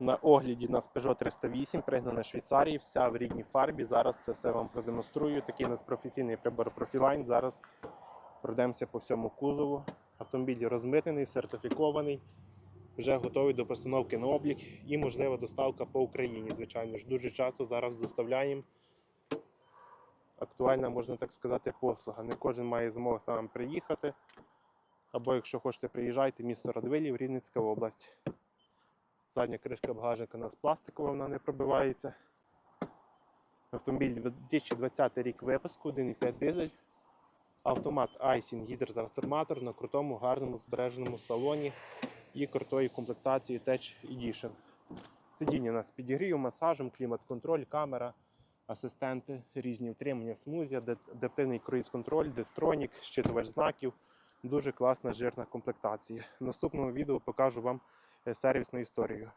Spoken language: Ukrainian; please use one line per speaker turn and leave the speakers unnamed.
На огляді у нас Peugeot 308, пригнана Швейцарії, вся в рідній фарбі. Зараз це все вам продемонструю. Такий у нас професійний прибор Profiline. Зараз пройдемося по всьому кузову. Автомобіль розмитнений, сертифікований, вже готовий до постановки на облік і можлива доставка по Україні. Звичайно ж, дуже часто зараз доставляємо. Актуальна, можна так сказати, послуга. Не кожен має змогу сам приїхати. Або якщо хочете, приїжджайте, місто Радвилів, Рівненська область. Задня кришка багажника у нас пластикова, вона не пробивається. Автомобіль 2020 рік випуску, 1,5 дизель. Автомат Айсін гідротрансформатор на крутому, гарному збереженому салоні і крутої комплектації Tech Edition. Сидіння у нас підігрів, масажем, клімат-контроль, камера, асистенти, різні утримання в смузі, адаптивний круїз-контроль, дестронік, щитувач знаків. Дуже класна жирна комплектація. В наступному відео покажу вам сервісну історію.